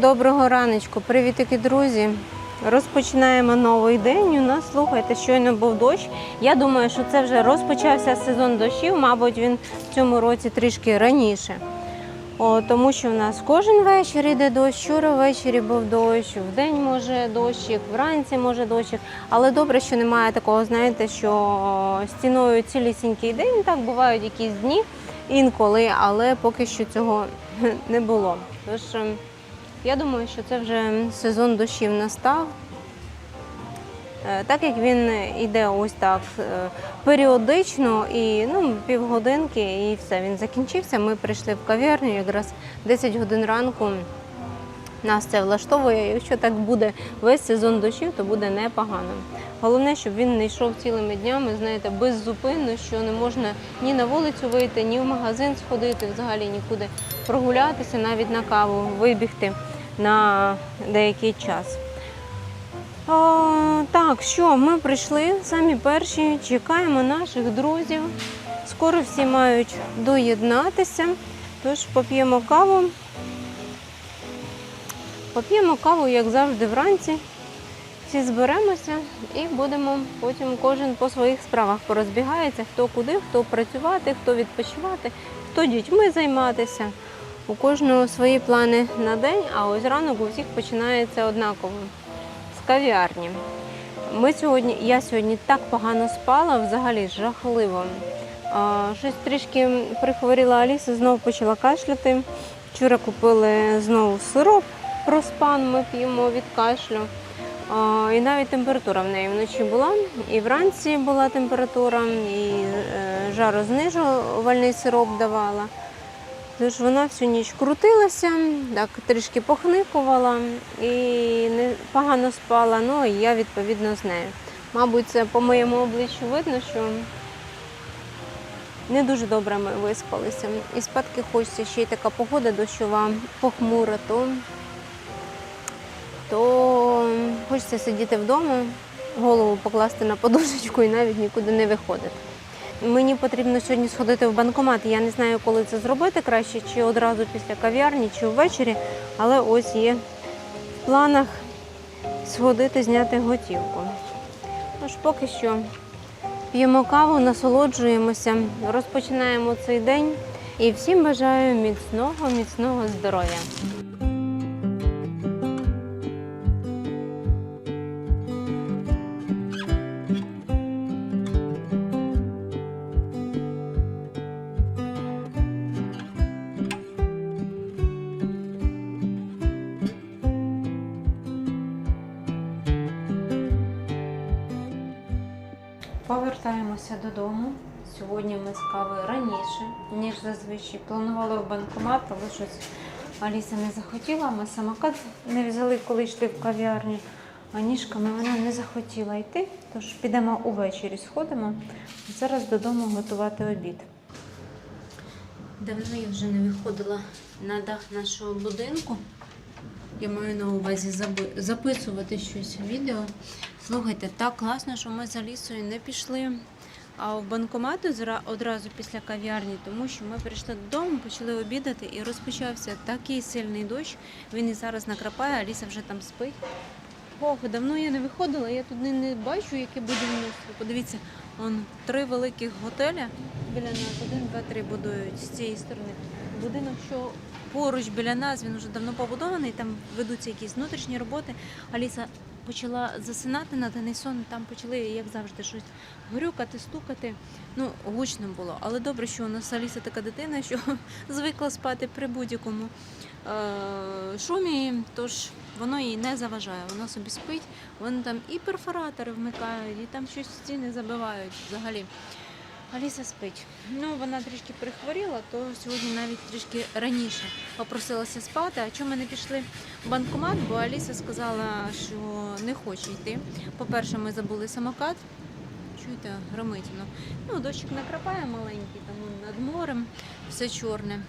Доброго раночку, привітики, друзі. Розпочинаємо новий день. У нас слухайте, щойно був дощ. Я думаю, що це вже розпочався сезон дощів. Мабуть, він в цьому році трішки раніше. О, тому що в нас кожен вечір йде дощ. Вчора ввечері був дощ, в день може дощик, вранці може дощик. Але добре, що немає такого, знаєте, що стіною цілісінький день. Так бувають якісь дні інколи, але поки що цього не було. Тож ем, я думаю, що це вже сезон дощів настав. Е, Так як він йде ось так е, періодично, і ну, півгодинки, і все, він закінчився. Ми прийшли в кав'ярню, якраз 10 годин ранку. Нас це влаштовує. Якщо так буде весь сезон дощів, то буде непогано. Головне, щоб він не йшов цілими днями, знаєте, беззупинно, що не можна ні на вулицю вийти, ні в магазин сходити, взагалі нікуди прогулятися, навіть на каву вибігти на деякий час. О, так, що ми прийшли самі перші, чекаємо наших друзів. Скоро всі мають доєднатися, тож поп'ємо каву. Поп'ємо каву, як завжди, вранці. Всі зберемося і будемо потім кожен по своїх справах порозбігається, хто куди, хто працювати, хто відпочивати, хто дітьми займатися. У кожного свої плани на день, а ось ранок у всіх починається однаково з кав'ярні. Ми сьогодні, я сьогодні так погано спала, взагалі жахливо. А, щось трішки прихворіла Аліса, знову почала кашляти. Вчора купили знову сироп проспан, ми п'ємо від кашлю. А, і навіть температура в неї вночі була, і вранці була температура, і е, жарознижувальний сироп давала. Тож вона всю ніч крутилася, так трішки похникувала і не погано спала. Ну і я відповідно з нею. Мабуть, це по моєму обличчю видно, що не дуже добре ми виспалися. І спадки хочеться ще й така погода дощова, похмура, то, то хочеться сидіти вдома, голову покласти на подушечку і навіть нікуди не виходити. Мені потрібно сьогодні сходити в банкомат. Я не знаю, коли це зробити краще, чи одразу після кав'ярні, чи ввечері. Але ось є в планах сходити, зняти готівку. Тож поки що п'ємо каву, насолоджуємося, розпочинаємо цей день і всім бажаю міцного, міцного здоров'я. Повертаємося додому. Сьогодні ми з кави раніше, ніж зазвичай. Планували в банкомат, але щось Аліса не захотіла. Ми самокат не взяли, коли йшли в кав'ярню. А ніжками вона не захотіла йти, тож підемо увечері, сходимо. Зараз додому готувати обід. Давно я вже не виходила на дах нашого будинку. Я маю на увазі заби- записувати щось відео. Слухайте, так класно, що ми за лісою не пішли. А в банкомату одразу після кав'ярні, тому що ми прийшли додому, почали обідати і розпочався такий сильний дощ. Він і зараз накрапає, а ліса вже там спить. Ох, давно я не виходила, я тут не, бачу, яке будівництво. Подивіться, он три великих готеля біля нас. Один, два, три будують з цієї сторони. Будинок, що поруч біля нас, він вже давно побудований, там ведуться якісь внутрішні роботи. Аліса почала засинати на даний сон, там почали, як завжди, щось грюкати, стукати. Ну, гучно було. Але добре, що у нас Аліса така дитина, що звикла спати при будь-якому е- шумі, тож воно їй не заважає. Вона собі спить, вони там і перфоратори вмикають, і там щось стіни забивають взагалі. Аліса спить. Ну, вона трішки прихворіла, то сьогодні навіть трішки раніше попросилася спати. А чому ми не пішли в банкомат? Бо Аліса сказала, що не хоче йти. По-перше, ми забули самокат. Чуєте, громить. Ну, дощик накрапає маленький, там над морем, все чорне.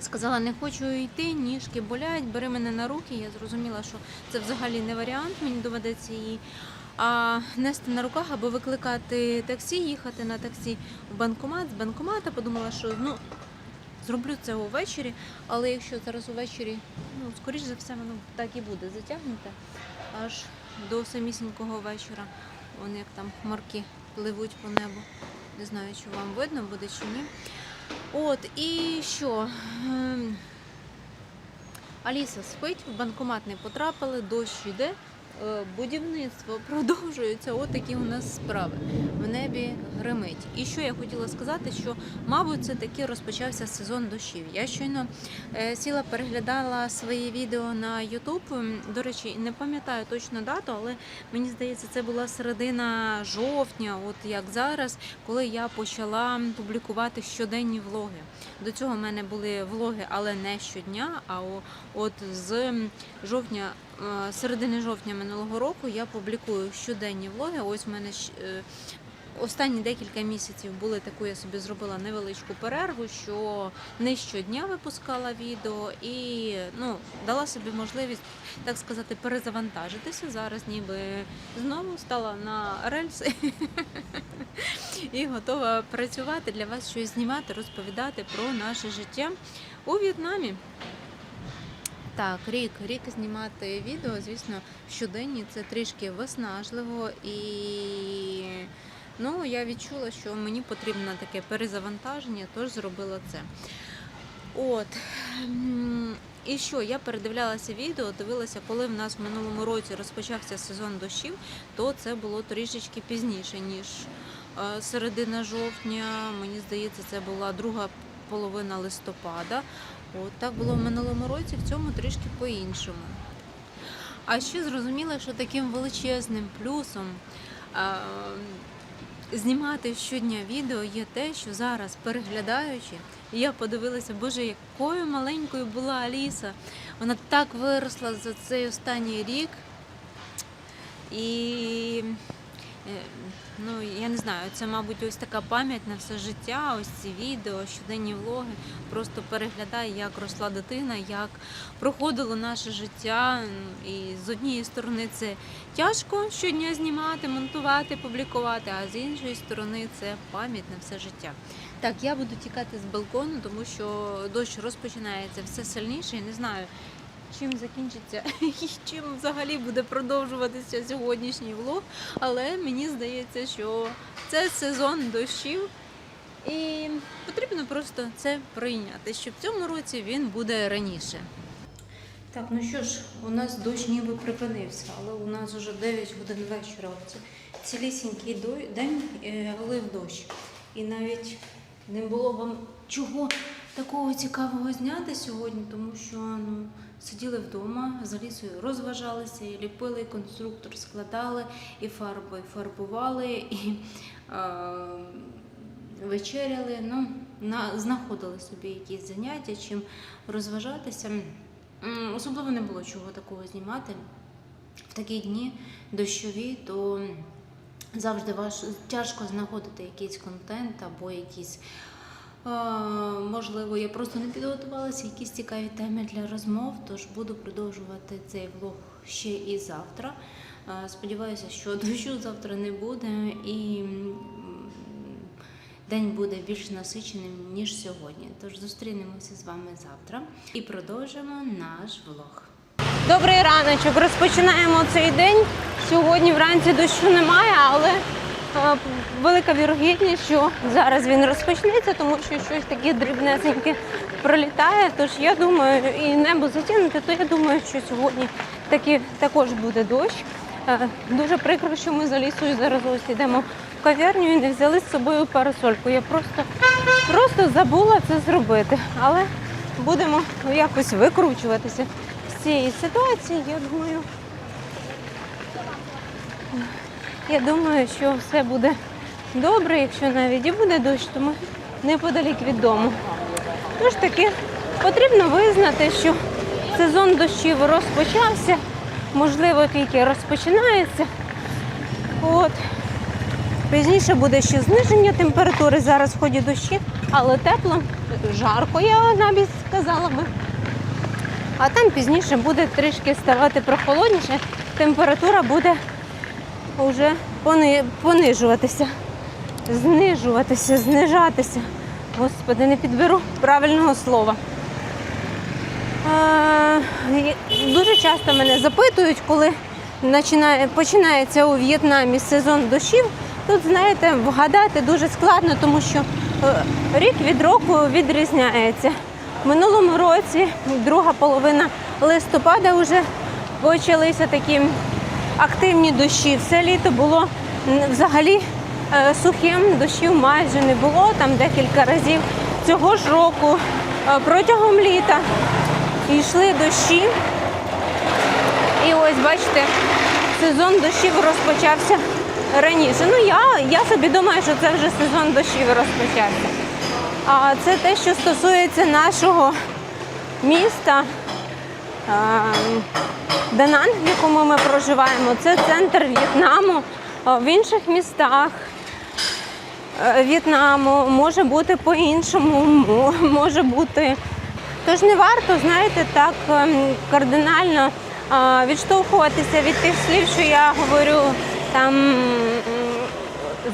Сказала, не хочу йти, ніжки болять, бери мене на руки. Я зрозуміла, що це взагалі не варіант, мені доведеться її а нести на руках або викликати таксі, їхати на таксі в банкомат. З банкомата подумала, що ну зроблю це увечері, але якщо зараз увечері, ну, скоріш за все, воно так і буде затягнуте аж до самісінького вечора. Вон як там хмарки пливуть по небу. Не знаю, чи вам видно буде чи ні. От, і що? Ем, Аліса спить, в банкомат не потрапили, дощ йде. Е, Будівництво продовжується, от такі у нас справи. В небі гримить. І що я хотіла сказати, що, мабуть, це таки розпочався сезон дощів. Я щойно е, сіла, переглядала свої відео на YouTube. До речі, не пам'ятаю точно дату, але мені здається, це була середина жовтня, от як зараз, коли я почала публікувати щоденні влоги. До цього в мене були влоги, але не щодня. А от з жовтня, середини жовтня минулого року я публікую щоденні влоги. Ось в мене е, останні декілька місяців були таку, я собі зробила невеличку перерву, що не щодня випускала відео і ну, дала собі можливість, так сказати, перезавантажитися. Зараз ніби знову стала на рельси і готова працювати для вас щось знімати, розповідати про наше життя у В'єтнамі. Так, рік, рік знімати відео, звісно, щоденні це трішки виснажливо і ну, я відчула, що мені потрібно таке перезавантаження, тож зробила це. От. І що, я передивлялася відео, дивилася, коли в нас в минулому році розпочався сезон дощів, то це було трішечки пізніше, ніж е, середина жовтня. Мені здається, це була друга половина листопада. От так було в минулому році, в цьому трішки по-іншому. А ще зрозуміла, що таким величезним плюсом а, знімати щодня відео є те, що зараз, переглядаючи, я подивилася, боже, якою маленькою була Аліса. Вона так виросла за цей останній рік. І ну, я не знаю, це, мабуть, ось така пам'ять на все життя, ось ці відео, щоденні влоги. Просто переглядаю, як росла дитина, як проходило наше життя. І з однієї сторони це тяжко щодня знімати, монтувати, публікувати, а з іншої сторони це пам'ять на все життя. Так, я буду тікати з балкону, тому що дощ розпочинається все сильніше і не знаю. Чим закінчиться і чим взагалі буде продовжуватися сьогоднішній влог, але мені здається, що це сезон дощів, і потрібно просто це прийняти, що в цьому році він буде раніше. Так, ну що ж, у нас дощ ніби припинився, але у нас вже 9 годин вечора. Це цілісінький день е, лив дощ. І навіть не було вам чого такого цікавого зняти сьогодні, тому що ну, сиділи вдома, з Алісою розважалися, і ліпили, і конструктор складали, і фарбою фарбували, і е, вечеряли. Ну, на, знаходили собі якісь заняття, чим розважатися. Особливо не було чого такого знімати. В такі дні дощові, то завжди важ, тяжко знаходити якийсь контент або якісь. Можливо, я просто не підготувалася, якісь цікаві теми для розмов, тож буду продовжувати цей влог ще і завтра. Сподіваюся, що дощу завтра не буде і день буде більш насиченим, ніж сьогодні. Тож зустрінемося з вами завтра і продовжимо наш влог. Добрий раночок. Розпочинаємо цей день. Сьогодні вранці дощу немає, але велика вірогідність, що зараз він розпочнеться, тому що щось таке дрібнесеньке пролітає. Тож я думаю, і небо затягнуте, то я думаю, що сьогодні таки також буде дощ. Е, Дуже прикро, що ми за лісою зараз ось йдемо в кав'ярню і не взяли з собою парасольку. Я просто, просто забула це зробити. Але будемо якось викручуватися з цієї ситуації. Я думаю, я думаю, що все буде добре, якщо навіть і буде дощ, то ми неподалік від дому. Тож таки потрібно визнати, що сезон дощів розпочався, можливо, тільки розпочинається. От. Пізніше буде ще зниження температури, зараз в ході дощі, але тепло, жарко, я навіть сказала би. А там пізніше буде трішки ставати прохолодніше, температура буде вже понижуватися, знижуватися, знижатися. Господи, не підберу правильного слова. Дуже часто мене запитують, коли починає, починається у В'єтнамі сезон дощів. Тут, знаєте, вгадати дуже складно, тому що е, рік від року відрізняється. В минулому році, друга половина листопада, вже почалися такі активні дощі. Все літо було взагалі е, сухим, дощів майже не було, там декілька разів. Цього ж року е, протягом літа йшли дощі. І ось бачите, сезон дощів розпочався раніше. Ну я, я собі думаю, що це вже сезон дощів розпочався. А це те, що стосується нашого міста. Ем, Дананг, в якому ми проживаємо, це центр В'єтнаму. В інших містах е, В'єтнаму може бути по-іншому, може бути. Тож не варто, знаєте, так ем, кардинально відштовхуватися від тих слів, що я говорю там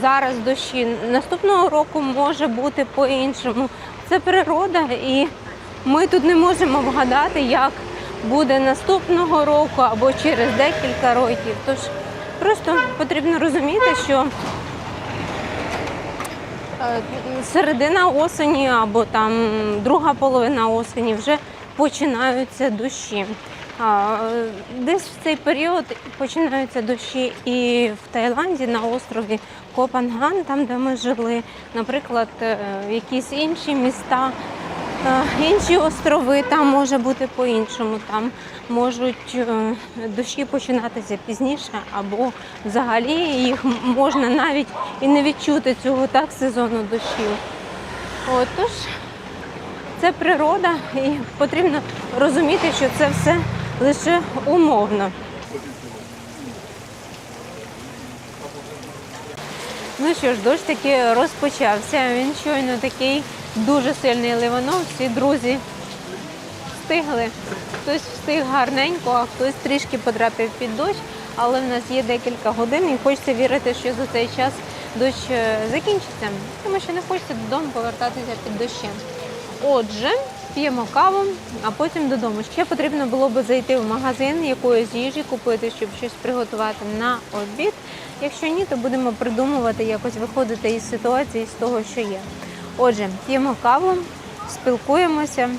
зараз дощі. Наступного року може бути по-іншому. Це природа, і ми тут не можемо вгадати, як буде наступного року або через декілька років. Тож просто потрібно розуміти, що е, середина осені або там друга половина осені вже починаються дощі. Десь в цей період починаються дощі і в Таїланді на острові Копанган, там де ми жили, наприклад, е, якісь інші міста, інші острови, там може бути по-іншому. Там можуть е, дощі починатися пізніше, або взагалі їх можна навіть і не відчути цього так сезону дощів. От, тож це природа, і потрібно розуміти, що це все лише умовно. Ну що ж, дощ таки розпочався. Він щойно такий дуже сильний ливанув. Всі друзі встигли. Хтось встиг гарненько, а хтось трішки потрапив під дощ. Але в нас є декілька годин і хочеться вірити, що за цей час дощ е, закінчиться, тому що не хочеться додому повертатися під дощем. Отже, п'ємо каву, а потім додому. Ще потрібно було би зайти в магазин якоїсь їжі, купити, щоб щось приготувати на обід. Якщо ні, то будемо придумувати, якось виходити із ситуації з того, що є. Отже, п'ємо каву, спілкуємося,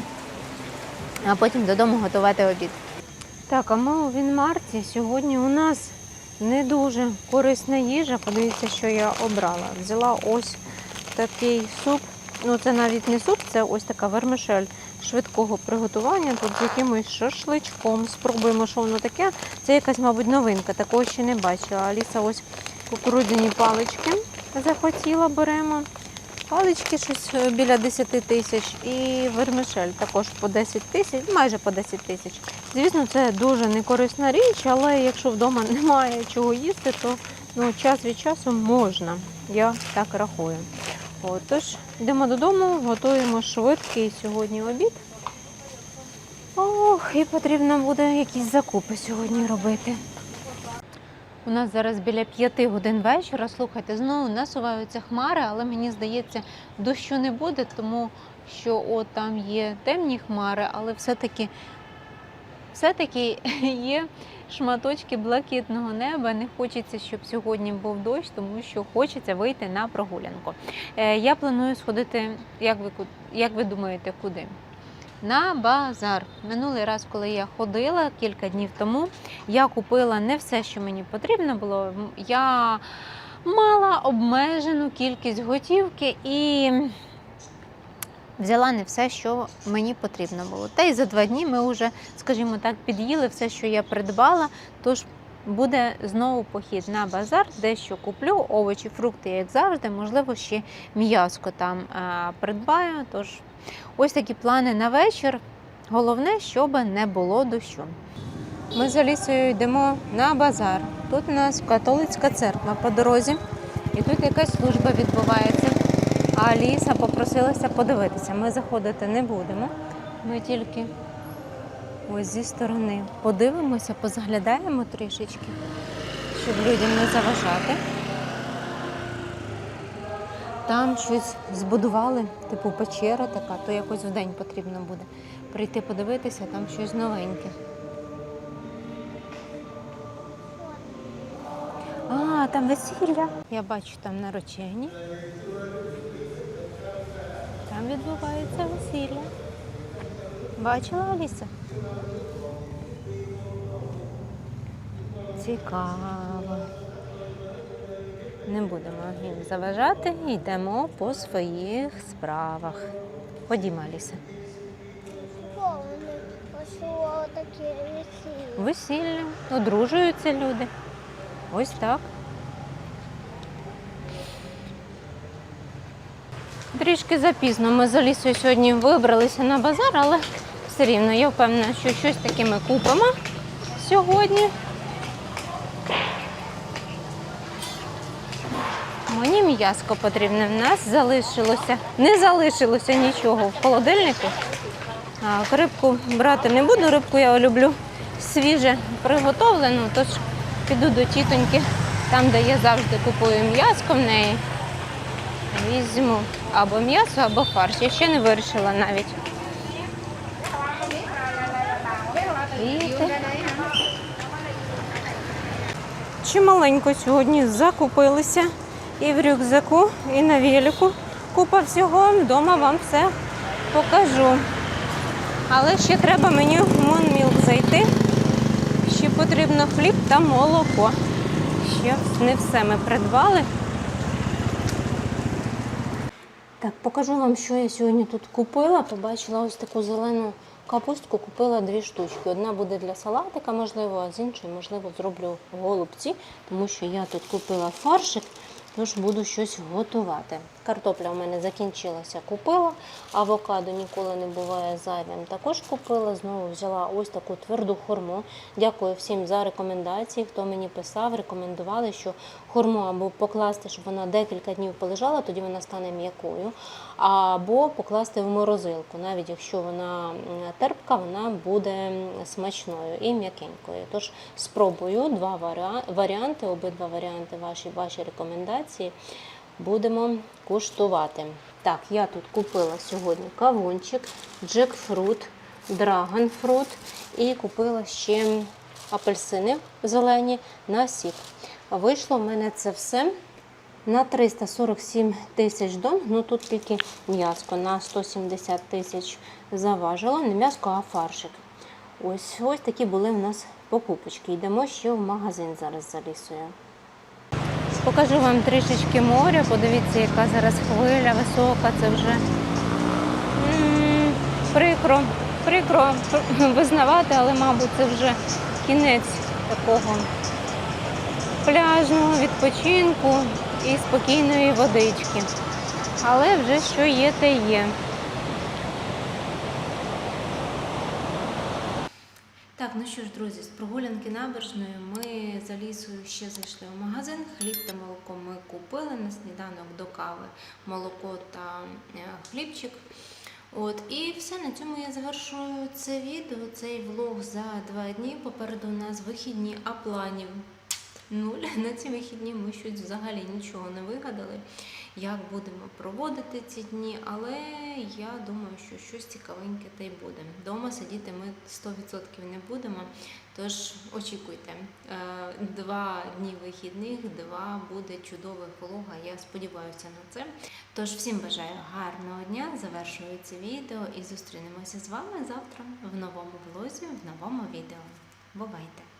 а потім додому готувати обід. Так, а ми у Вінмарті. Сьогодні у нас не дуже корисна їжа. Подивіться, що я обрала. Взяла ось такий суп. Ну, це навіть не суп, це ось така вермишель швидкого приготування. Тут з якимось шашличком. Спробуємо, що воно таке. Це якась, мабуть, новинка. Такого ще не бачила. Аліса ось кукурудзяні палички захотіла, беремо. Палички щось е, біля 10 тисяч і вермишель також по 10 тисяч, майже по 10 тисяч. Звісно, це дуже некорисна річ, але якщо вдома немає чого їсти, то ну, час від часу можна. Я так рахую. От, тож йдемо додому, готуємо швидкий сьогодні обід. Ох, і потрібно буде якісь закупи сьогодні робити. У нас зараз біля п'яти годин вечора. Слухайте, знову насуваються хмари, але мені здається, дощу не буде, тому що от там є темні хмари, але все-таки все-таки є шматочки блакитного неба. Не хочеться, щоб сьогодні був дощ, тому що хочеться вийти на прогулянку. Е, Я планую сходити, як ви, як ви думаєте, куди? На базар. Минулий раз, коли я ходила кілька днів тому, я купила не все, що мені потрібно було. Я мала обмежену кількість готівки і взяла не все, що мені потрібно було. Та й за два дні ми вже, скажімо так, під'їли все, що я придбала. Тож буде знову похід на базар, дещо куплю, овочі, фрукти, як завжди, можливо, ще м'язко там а, придбаю. Тож ось такі плани на вечір. Головне, щоб не було дощу. Ми з Алісою йдемо на базар. Тут у нас католицька церква по дорозі, і тут якась служба відбувається. А Аліса попросилася подивитися. Ми заходити не будемо. Ми тільки ось зі сторони подивимося, позаглядаємо трішечки, щоб людям не заважати. Там щось збудували, типу печера така, то якось в день потрібно буде прийти подивитися, там щось новеньке. А, там весілля. Я бачу там наречені. Там відбувається весілля. Бачила Аліса? Цікаво. Не будемо їм заважати, йдемо по своїх справах. Ходімо, Аліса. Весілля, одружуються люди. Ось так. Трішки запізно ми з Алісою сьогодні вибралися на базар, але все рівно я впевнена, що щось таке ми купимо сьогодні. Мені м'яско потрібне. В нас залишилося. Не залишилося нічого в холодильнику. А, рибку брати не буду, рибку я люблю свіже приготовлену, тож піду до тітоньки, там, де я завжди купую м'яско в неї. Візьму або м'ясо, або фарш. Я ще не вирішила навіть. Чималенько сьогодні закупилися і в рюкзаку, і на велику. Купа всього. Вдома вам все покажу. Але ще треба мені в Монмілк зайти. Ще потрібно хліб та молоко. Ще не все ми придбали. Так, покажу вам, що я сьогодні тут купила. Побачила ось таку зелену капустку, купила дві штучки. Одна буде для салатика, можливо, а з іншої, можливо, зроблю голубці, тому що я тут купила фаршик, тож буду щось готувати. Картопля у мене закінчилася, купила. Авокадо ніколи не буває зайвим. Також купила. Знову взяла ось таку тверду хурму. Дякую всім за рекомендації. Хто мені писав, рекомендували, що хурму або покласти, щоб вона декілька днів полежала, тоді вона стане м'якою. Або покласти в морозилку. Навіть якщо вона терпка, вона буде смачною і м'якенькою. Тож спробую два варіанти, обидва варіанти ваші, ваші рекомендації будемо куштувати. Так, я тут купила сьогодні кавунчик, джекфрут, драгонфрут і купила ще апельсини зелені на сік. Вийшло в мене це все на 347 тисяч дон. Ну тут тільки м'яско на 170 тисяч заважило. Не м'яско, а фаршик. Ось ось такі були в нас покупочки. Йдемо ще в магазин зараз за лісою. Покажу вам трішечки моря. Подивіться, яка зараз хвиля висока. Це вже прикро, прикро визнавати, але, мабуть, це вже кінець такого пляжного відпочинку і спокійної водички. Але вже що є, те є. Так, ну що ж, друзі, з прогулянки набережною ми за лісою ще зайшли в магазин. Хліб та молоко ми купили на сніданок до кави, молоко та е, хлібчик. От, і все, на цьому я завершую це відео, цей влог за два дні. Попереду у нас вихідні, а планів нуль. На ці вихідні ми щось взагалі нічого не вигадали, як будемо проводити ці дні, але я думаю, що щось цікавеньке та й буде. Дома сидіти ми 100% не будемо. Тож очікуйте, Е, два дні вихідних, два буде чудових влога. Я сподіваюся на це. Тож всім бажаю гарного дня. Завершую це відео і зустрінемося з вами завтра в новому влозі, в новому відео. Бувайте!